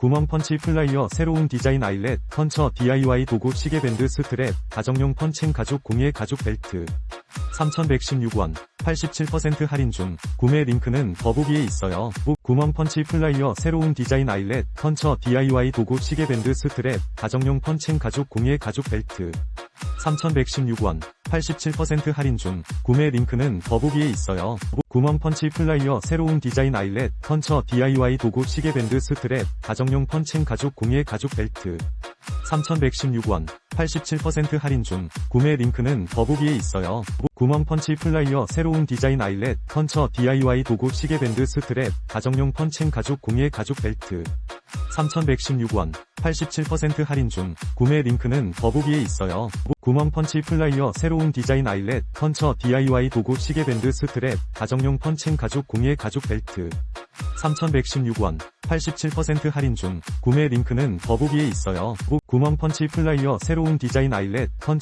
구멍 펀치 플라이어 새로운 디자인 아일렛 펀처 DIY 도구 시계밴드 스트랩 가정용 펀칭 가죽 공예 가죽 벨트 3,116원 87% 할인 중 구매 링크는 더보기에 있어요. 구- 구멍 펀치 플라이어 새로운 디자인 아일렛 펀처 DIY 도구 시계밴드 스트랩 가정용 펀칭 가죽 공예 가죽 벨트 3,116원 87% 할인 중 구매 링크는 더보기에 있어요. 구- 구멍 펀치 플라이어 새로운 디자인 아일렛 펀처 DIY 도구 시계 밴드 스트랩 가정용 펀칭 가죽 공예 가죽 벨트 3,116원 87% 할인 중 구매 링크는 더보기에 있어요. 구- 구멍 펀치 플라이어 새로운 디자인 아일렛 펀처 DIY 도구 시계 밴드 스트랩 가정용 펀칭 가죽 공예 가죽 벨트 3,116원 87% 할인 중 구매 링크는 더보기에 있어요. 구- 구멍 펀치 플라이어 새로운 디자인 아일렛 펀처 DIY 도구 시계 밴드 스트랩 가정용 펀칭 가죽 공예 가죽 벨트 3,116원 87% 할인 중 구매 링크는 더보기에 있어요. 구- 구멍 펀치 플라이어 새로운 디자인 아일렛 펀처